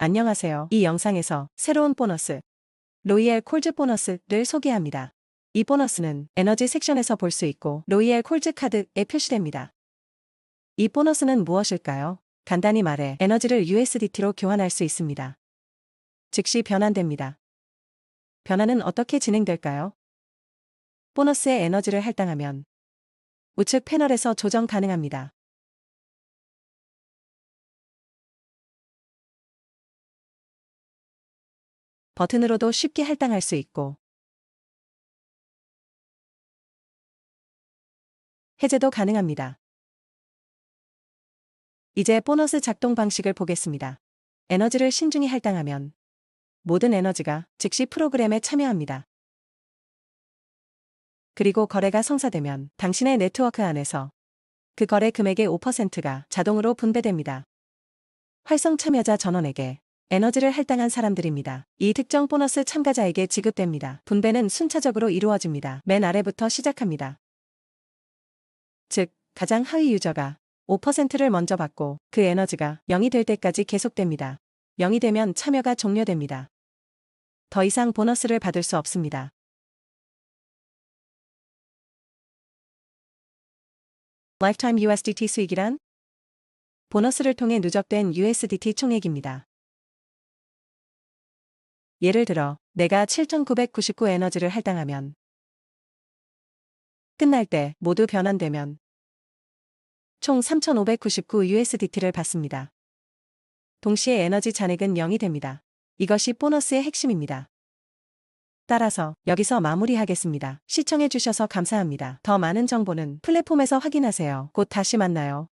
안녕하세요. 이 영상에서 새로운 보너스, 로이엘 콜즈 보너스를 소개합니다. 이 보너스는 에너지 섹션에서 볼 수 있고 로이엘 콜즈 카드에 표시됩니다. 이 보너스는 무엇일까요? 간단히 말해 에너지를 USDT로 교환할 수 있습니다. 즉시 변환됩니다. 변환은 어떻게 진행될까요? 보너스의 에너지를 할당하면 우측 패널에서 조정 가능합니다. 버튼으로도 쉽게 할당할 수 있고 해제도 가능합니다. 이제 보너스 작동 방식을 보겠습니다. 에너지를 신중히 할당하면 모든 에너지가 즉시 프로그램에 참여합니다. 그리고 거래가 성사되면 당신의 네트워크 안에서 그 거래 금액의 5%가 자동으로 분배됩니다. 활성 참여자 전원에게 에너지를 할당한 사람들입니다. 이 특정 보너스 참가자에게 지급됩니다. 분배는 순차적으로 이루어집니다. 맨 아래부터 시작합니다. 즉, 가장 하위 유저가 5%를 먼저 받고 그 에너지가 0이 될 때까지 계속됩니다. 0이 되면 참여가 종료됩니다. 더 이상 보너스를 받을 수 없습니다. Lifetime USDT 수익이란 보너스를 통해 누적된 USDT 총액입니다. 예를 들어 내가 7,999 에너지를 할당하면 끝날 때 모두 변환되면 총 3,599 USDT를 받습니다. 동시에 에너지 잔액은 0이 됩니다. 이것이 보너스의 핵심입니다. 따라서 여기서 마무리하겠습니다. 시청해주셔서 감사합니다. 더 많은 정보는 플랫폼에서 확인하세요. 곧 다시 만나요.